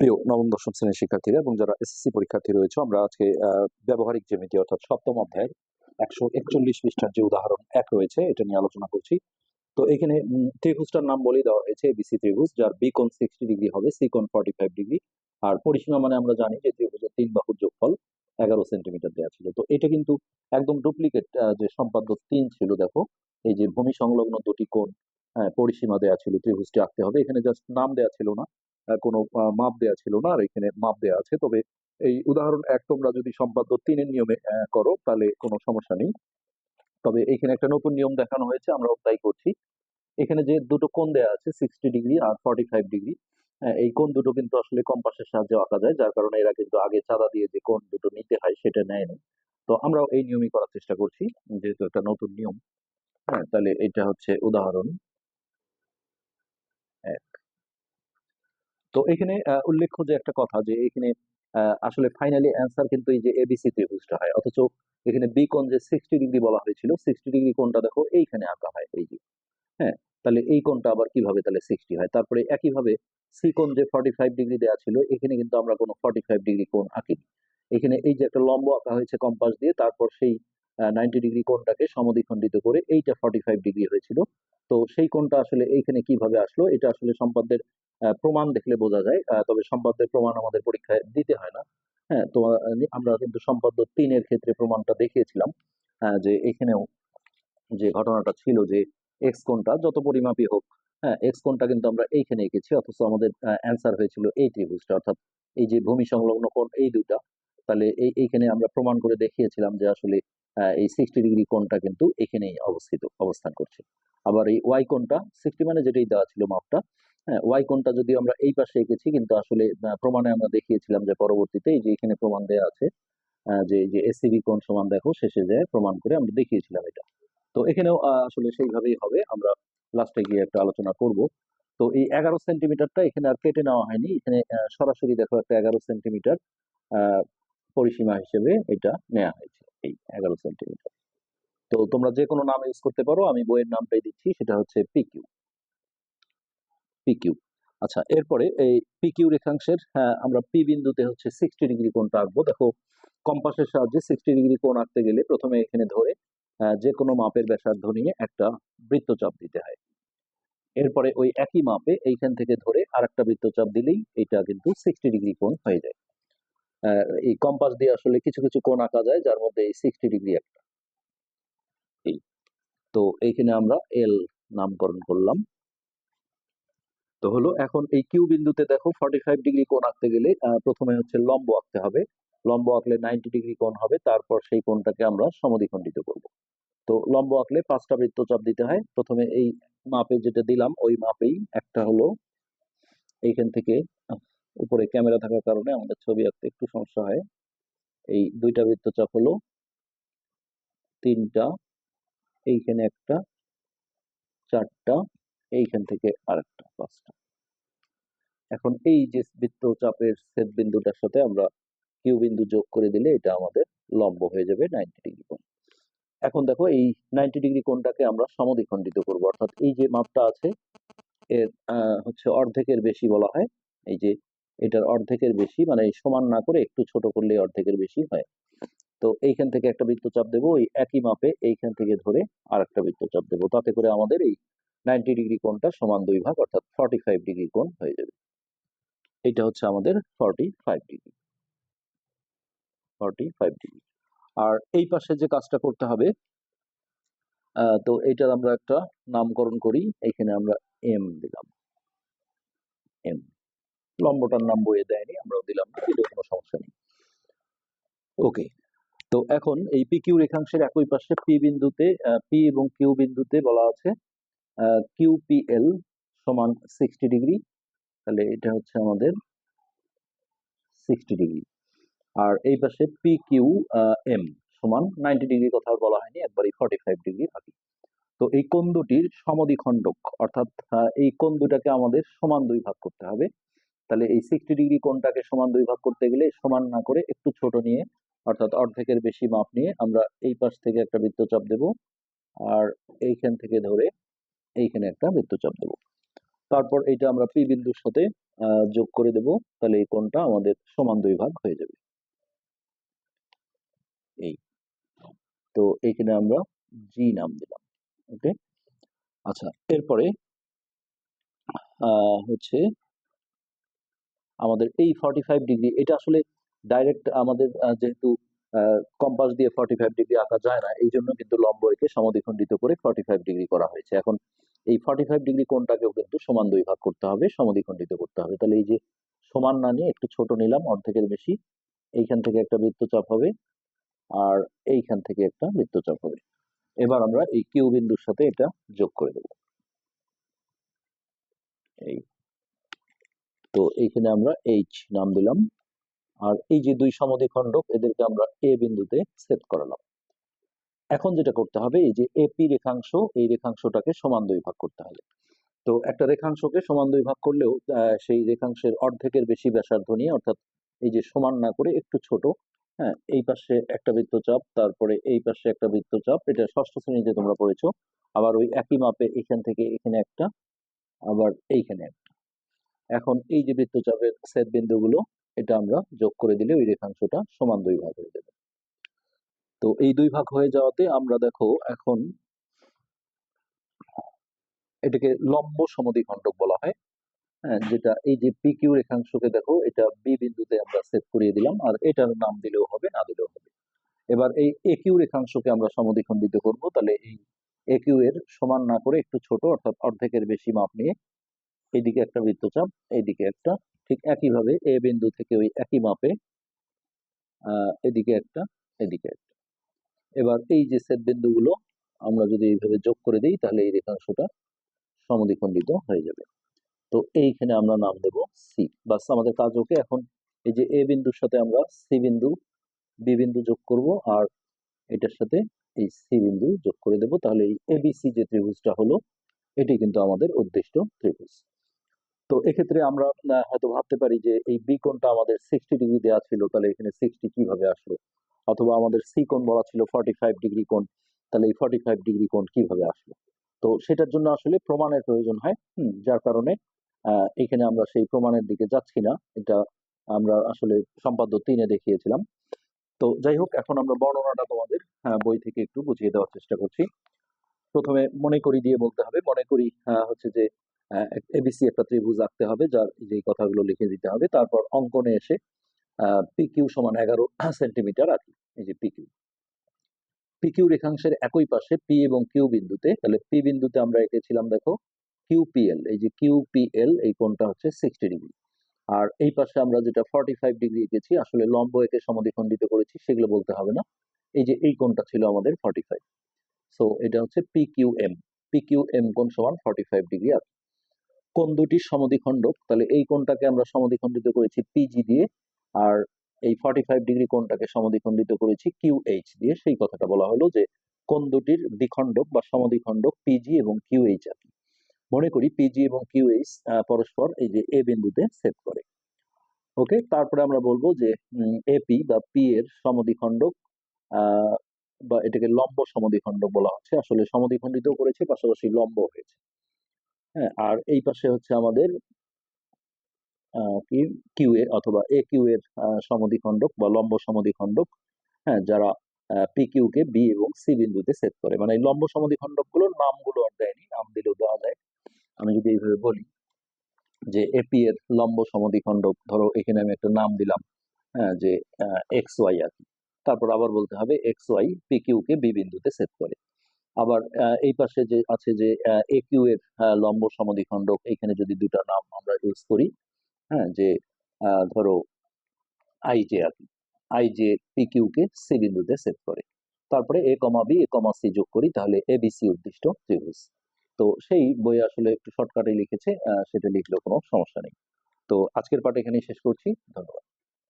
প্রিয় নবম, দশম শ্রেণির শিক্ষার্থীরা এবং যারা এসএসসি পরীক্ষার্থী রয়েছে, আমরা আজকে ব্যবহারিক জ্যামিতি অর্থাৎ সপ্তম অধ্যায়ের একশো একচল্লিশ পৃষ্ঠার যে উদাহরণ এক রয়েছে, এটা নিয়ে আলোচনা করছি। তো এখানে ত্রিভুজটার নাম বলেই দেওয়া হয়েছে এবিসি ত্রিভুজ, যার বি কোণ সিক্সটি ডিগ্রি হবে, সি কোণ ফর্টি ফাইভ ডিগ্রি আর পরিসীমা মানে আমরা জানি যে ত্রিভুজের তিন বাহুর যোগফল এগারো সেন্টিমিটার দেওয়া ছিল। তো এটা কিন্তু একদম ডুপ্লিকেট যে সম্পাদ্য তিন ছিল, দেখো, এই যে ভূমি সংলগ্ন দুটি কোণ পরিসীমা দেওয়া ছিল ত্রিভুজটি আঁকতে হবে। এখানে জাস্ট নাম দেওয়া ছিল না কোনো মাপ দেওয়া ছিল না, আর এখানে মাপ দেওয়া আছে। তবে এই উদাহরণ এক তোমরা যদি সম্পাদ্য তিনের নিয়মে করো, তাহলে কোনো সমস্যা নেই। তবে এখানে একটা নতুন নিয়ম দেখানো হয়েছে, আমরাও তাই করছি। এখানে যে দুটো কোণ দেওয়া আছে সিক্সটি ডিগ্রি আর ফর্টি ফাইভ ডিগ্রি এই কোণ দুটো কিন্তু আসলে কম্পাসের সাহায্যে আঁকা যায়, যার কারণে এরা কিন্তু আগে চাঁদা দিয়ে যে কোণ দুটো নিতে হয়, সেটা নেয়নি তো আমরাও এই নিয়মই করার চেষ্টা করছি, যেহেতু একটা নতুন নিয়ম। হ্যাঁ তাহলে এটা হচ্ছে উদাহরণ। এক। তো এখানে উল্লেখ্য যে একটা কথা যে এখানে আসলে ফাইনালি অ্যান্সার কিন্তু এই যে এবিসি ত্রিভুজটা হয়। অথচ এখানে বি কোণ যে সিক্সটি ডিগ্রি বলা হয়েছিল সিক্সটি ডিগ্রি কোণটা দেখো এইখানে আঁকা হয়, এই যে। হ্যাঁ তাহলে এই কোণটা আবার কীভাবে তাহলে সিক্সটি হয়? তারপরে একইভাবে সি কোণ যে ফর্টি ফাইভ ডিগ্রি দেওয়া ছিল, এখানে কিন্তু আমরা কোনো ফর্টি ফাইভ ডিগ্রি কোণ আঁকিনি। এখানে এই যে একটা লম্ব আঁকা হয়েছে কম্পাস দিয়ে, তারপর সেই নাইনটি ডিগ্রি কোণটাকে সমদ্বিখণ্ডিত করে এইটা ফর্টি ফাইভ ডিগ্রি হয়েছিল। তো সেই কোণটা আসলে এইখানে কীভাবে আসলো, এটা আসলে সম্পাদ্যের প্রমাণ দেখলে বোঝা যায়। তবে সম্পাদ্যের প্রমাণ আমাদের পরীক্ষায় দিতে হয় না। হ্যাঁ তো আমরা কিন্তু সম্পাদ্য তিনের ক্ষেত্রে প্রমাণটা দেখিয়েছিলাম যে এখানেও যে ঘটনাটা ছিল যে এক্স কোণটা যত পরিমাপই হোক হ্যাঁ এক্স কোণটা কিন্তু আমরা এইখানে এঁকেছি, অথচ আমাদের অ্যান্সার হয়েছিল এই ত্রিভুজটা, অর্থাৎ এই যে ভূমি সংলগ্ন কোণ এই দুটা তাহলে এই, এইখানে আমরা প্রমাণ করে দেখিয়েছিলাম যে আসলে এই সিক্সটি ডিগ্রি কোণটা কিন্তু এখানেই অবস্থিত, অবস্থান করছে। আবার এই ওয়াই কোণটা সিক্সটি মানে যেটাই দেওয়া ছিল মাপটা হ্যাঁ ওয়াই কোণটা যদি আমরা এই পাশে এঁকেছি, কিন্তু আসলে প্রমাণে আমরা দেখিয়েছিলাম যে পরবর্তীতে এই যে এখানে প্রমাণ দেওয়া আছে যে যে এসিবি কোণ সমান দেখো, শেষে যায় প্রমাণ করে আমরা দেখিয়েছিলাম এটা। তো এখানেও আসলে সেইভাবেই হবে, আমরা লাস্টে গিয়ে একটা আলোচনা করব। তো এই এগারো সেন্টিমিটারটা এখানে আর কেটে নেওয়া হয়নি, এখানে সরাসরি দেখো একটা এগারো সেন্টিমিটার পরিসীমা হিসেবে এটা নেওয়া হয়েছে। এই এগারো সেন্টিমিটার। তো তোমরা যে কোনো নাম ইউজ করতে পারো আমি বইয়ের নামটাই দিচ্ছি সেটা হচ্ছে পিকিউ পিকিউ আচ্ছা এরপরে এই পিকিউ রেখাংশের হ্যাঁ, আমরা পি বিন্দুতে হচ্ছে সিক্সটি ডিগ্রি কোণটা আঁকবো। দেখো কম্পাসের সাহায্যে সিক্সটি ডিগ্রি কোণ আঁকতে গেলে প্রথমে এখানে ধরে আহ, যে কোনো মাপের ব্যাসার্ধ নিয়ে একটা বৃত্তচাপ দিতে হয়। এরপরে ওই একই মাপে এইখান থেকে ধরে আরেকটা বৃত্তচাপ দিলেই এটা কিন্তু সিক্সটি ডিগ্রি কোণ হয়ে যায়। এই কম্পাস দিয়ে আসলে কিছু কিছু কোণ আঁকা যায়, যার মধ্যে এই সিক্সটি ডিগ্রি একটা। এই। তো এইখানে আমরা এল নামকরণ করলাম। তো হলো এখন এই কিউ বিন্দুতে দেখো ফর্টি ফাইভ ডিগ্রি কোণ আঁকতে গেলে প্রথমে হচ্ছে লম্ব আঁকতে হবে। লম্ব আঁকলে নাইনটি ডিগ্রি কোণ হবে, তারপর সেই কোণটাকে আমরা সমদ্বিখণ্ডিত করব। তো লম্ব আঁকলে পাঁচটা বৃত্তচাপ দিতে হয়। প্রথমে এই মাপে যেটা দিলাম, ওই মাপেই একটা হলো এইখান থেকে উপরে ক্যামেরা থাকার কারণে আমাদের ছবি আঁকতে একটু সমস্যা হয়। এই দুইটা বৃত্তচাপ হলো, তিনটা, এইখানে একটা, চারটা, এইখান থেকে আরেকটা, পাঁচটা। এখন এই যে বৃত্তচাপের ছেদ বিন্দুটার সাথে আমরা কিউ বিন্দু যোগ করে দিলে এটা আমাদের লম্ব হয়ে যাবে নাইনটি ডিগ্রি কোণ। এখন দেখো এই নাইনটি ডিগ্রি কোণটাকে আমরা সমদ্বিখণ্ডিত করব। অর্থাৎ এই যে মাপটা আছে, এর হচ্ছে অর্ধেকের বেশি বলা হয়, এই যে এটার অর্ধেকের বেশি মানে সমান না করে একটু ছোট করলে অর্ধেকের বেশি হয়। তো এইখান থেকে একটা বৃত্তচাপ দেবো, ওই একই মাপে এইখান থেকে ধরে আর একটা বৃত্তচাপ দেবো। তাতে করে আমাদের এই নাইনটি ডিগ্রি কোণটা সমান দুই ভাগ, অর্থাৎ ফর্টি ফাইভ ডিগ্রি কোণ হয়ে যাবে। এটা হচ্ছে আমাদের forty five degree. Forty five degree. আর এই পাশে যে কাজটা করতে হবে তো এটার আমরা একটা নামকরণ করি, এখানে আমরা এম দিলাম। এম লম্বটার নাম বইয়ে দেয়নি, আমরাও দিলাম না এটা কোনো সমস্যা নেই। ওকে তো এখন এই পি কিউ রেখাংশের একই পাশে পি বিন্দুতে পি এবং কিউ বিন্দুতে বলা আছে কিউ পি এল সমান সিক্সটি ডিগ্রি তাহলে এটা হচ্ছে আমাদের সিক্সটি ডিগ্রি আর এই পাশে পি কিউ এম সমান নাইনটি ডিগ্রি কথা বলা হয়নি, একবারই ফর্টি ফাইভ ডিগ্রি থাকি। তো এই কোণ দুটির সমদ্বিখণ্ডক, অর্থাৎ এই কোণ দুটাকে আমাদের সমান দুই ভাগ করতে হবে। তাহলে এই সিক্সটি ডিগ্রি কোণটাকে সমান দুই ভাগ করতে গেলে সমান না করে একটু ছোট নিয়ে অর্থাৎ অর্ধেকের বেশি মাপ নিয়ে আমরা এই পাশ থেকে একটা বৃত্তচাপ দেব আর এইখান থেকে ধরে এইখানে একটা বৃত্তচাপ দেব। তারপর এইটা আমরা পি বিন্দুর সাথে যোগ করে দেব তাহলে এই কোণটা আমাদের সমান দুই ভাগ হয়ে যাবে। এই। তো এখানে আমরা জি নাম দিলাম ওকে আচ্ছা এরপরে আহ, হচ্ছে আমাদের এই ফর্টি ফাইভ ডিগ্রি এটা আসলে ডাইরেক্ট আমাদের যেহেতু কম্পাস দিয়ে ফর্টি ফাইভ ডিগ্রি আঁকা যায় না, এই জন্য কিন্তু লম্ব একে সমদ্বিখণ্ডিত করে ফর্টি ফাইভ ডিগ্রি করা হয়েছে। এখন এই ফর্টি ফাইভ ডিগ্রি কোণটাকেও কিন্তু সমান দুই ভাগ করতে হবে, সমদ্বিখণ্ডিত করতে হবে। তাহলে এই যে সমান না নিয়ে একটু ছোট নিলাম, অর্ধেকের বেশি, এইখান থেকে একটা বৃত্তচাপ হবে আর এইখান থেকে একটা বৃত্তচাপ হবে। এবার আমরা এই কিউ বিন্দুর সাথে এটা যোগ করে দেব। এই তো এইখানে আমরা এইচ নাম দিলাম। আর এই যে দুই সমদ্বিখণ্ডক, এদেরকে আমরা এ বিন্দুতে সেট করালাম। এখন যেটা করতে হবে, এই যে এপি রেখাংশ, এই রেখাংশটাকে সমান দুই ভাগ করতে হবে। তো একটা রেখাংশকে সমান দুই ভাগ করলেও সেই রেখাংশের অর্ধেকের বেশি ব্যাসার্ধ নিয়ে, অর্থাৎ এই যে সমান না করে একটু ছোট হ্যাঁ এই পাশে একটা বৃত্তচাপ, তারপরে এই পাশে একটা বৃত্তচাপ, এটা ষষ্ঠ শ্রেণীতে তোমরা পড়েছো। আবার ওই একই মাপে এখান থেকে এখানে একটা, আবার এইখানে একটা। এখন এই যে বৃত্তচাপের ছেদ বিন্দুগুলো, এটা আমরা যোগ করে দিলে ওই রেখাংশটা সমান দুই ভাগ হয়ে যাবে। তো এই দুই ভাগ হয়ে যাওয়াতে আমরা দেখো এখন এটাকে লম্ব সমদ্বিখণ্ডক বলা হয় হ্যাঁ যেটা এই যে পি কিউ রেখাংশকে দেখো, এটা বি বিন্দুতে আমরা সেট করিয়ে দিলাম, আর এটার নাম দিলেও হবে, না দিলেও হবে। এবার এই এ কিউ রেখাংশকে আমরা সমদ্বিখণ্ডিত করব, তাহলে এই এ কিউ এর সমান না করে একটু ছোট, অর্থাৎ অর্ধেকের বেশি মাপ নিয়ে এইদিকে একটা বৃত্তচাপ, এইদিকে একটা, ঠিক একইভাবে এ বিন্দু থেকে ওই একই মাপে এদিকে একটা এদিকে একটা। এবার এই যে সেট বিন্দুগুলো, আমরা যদি এইভাবে যোগ করে দিই, তাহলে এই রেখাংশটা সমদ্বিখণ্ডিত হয়ে যাবে। তো এইখানে আমরা নাম দেব সি বাস আমাদের কাজ ওকে এখন এই যে এ বিন্দুর সাথে আমরা সি বিন্দু বি বিন্দু যোগ করব, আর এটার সাথে এই সি বিন্দু যোগ করে দেব। তাহলে এই এবিসি যে ত্রিভুজটা হলো, এটি কিন্তু আমাদের উদ্দিষ্ট ত্রিভুজ। তো এক্ষেত্রে আমরা হয়তো ভাবতে পারি যে এই বি কোণটা আমাদের সিক্সটি ডিগ্রি দেওয়া ছিল, তাহলে এখানে সিক্সটি কীভাবে আসলো? অথবা আমাদের সি কোণ বলা ছিল ফর্টি ফাইভ ডিগ্রি কোণ, তাহলে এই ফর্টি ফাইভ ডিগ্রি কোণ কীভাবে আসলো? তো সেটার জন্য আসলে প্রমাণের প্রয়োজন হয় যার কারণে এখানে আমরা সেই প্রমাণের দিকে যাচ্ছি না, এটা আমরা আসলে সম্পাদ্য তিনে দেখিয়েছিলাম। তো যাই হোক, এখন আমরা বর্ণনাটা তোমাদের বই থেকে একটু বুঝিয়ে দেওয়ার চেষ্টা করছি। প্রথমে মনে করি দিয়ে বলতে হবে, মনে করি হচ্ছে যে এবিসি একটা ত্রিভুজ আঁকতে হবে, যার এই যে কথাগুলো লিখে দিতে হবে। তারপর অঙ্কনে এসে পিকিউ সমান এগারো সেন্টিমিটার আঁকি এই যে পিকিউ পিকিউ রেখাংশের একই পাশে পি এবং কিউ বিন্দুতে, তাহলে পি বিন্দুতে আমরা এঁকেছিলাম, দেখো কিউপিএল এই যে কিউপিএল এই কোণটা হচ্ছে সিক্সটি ডিগ্রি আর এই পাশে আমরা যেটা ফর্টি ফাইভ ডিগ্রি এঁকেছি, আসলে লম্ব একে সমদ্বিখণ্ডিত করেছি, সেগুলো বলতে হবে না। এই যে এই কোণটা ছিল আমাদের ফর্টি ফাইভ সো এটা হচ্ছে P Q M P Q M কোণ সমান ফর্টি ফাইভ ডিগ্রি আর কোণ দুটি সমদ্বিখণ্ডক? তাহলে এই কোণটাকে আমরা সমদ্বিখণ্ডিত করেছি পিজি দিয়ে, আর এই ফর্টি ফাইভ ডিগ্রি কোণটাকে সমদ্বিখণ্ডিত করেছি কিউ এইচ দিয়ে। সেই কথাটা বলা হলো যে কোন দুটির দ্বিখণ্ডক বা সমদ্বিখণ্ডক পিজি এবং কিউ এইচ আর মনে করি পিজি এবং কিউ এইচ পরস্পর এই যে এ বিন্দুতে সেট করে। ওকে তারপরে আমরা বলব যে এপি বা পি এর সমদ্বিখণ্ডক বা এটাকে লম্ব সমদ্বিখণ্ডক বলা হচ্ছে। আসলে সমদ্বিখণ্ডিত করেছে, পাশাপাশি লম্ব হয়েছে। হ্যাঁ আর এই পাশে হচ্ছে আমাদের কি, কিউ এ অথবা এ কিউ এর সমদ্বিখণ্ডক বা লম্ব সমদ্বিখণ্ডক হ্যাঁ যারা পি কিউ কে বি এবং সি বিন্দুতে সেট করে। মানে এই লম্ব সমদ্বিখণ্ডকগুলোর নামগুলো আর দেয়নি, নাম দিলেও দেওয়া যায়। আমি যদি এইভাবে বলি যে এপি এর লম্ব সমদ্বিখণ্ডক, ধরো এখানে আমি একটা নাম দিলাম হ্যাঁ যে এক্স ওয়াই আর কি। তারপর আবার বলতে হবে এক্স ওয়াই পি কিউ কে বি বিন্দুতে সেট করে। আবার এই পাশে যে আছে যে এ কিউ এর লম্ব সমদ্বিখণ্ডক, এখানে যদি দুটা নাম আমরা ইউজ করি হ্যাঁ যে ধরো আই জে আর কি I J P Q K C বিন্দুতে সেট করে। তারপরে এ কমা বি এ কমা সি যোগ করি, তাহলে এ বি সি উদ্দিষ্ট ত্রিভুজ তো সেই বই আসলে একটু শর্টকাটে লিখেছে সেটা লিখলেও কোনো সমস্যা নেই। তো আজকের পাঠ এখানেই শেষ করছি, ধন্যবাদ।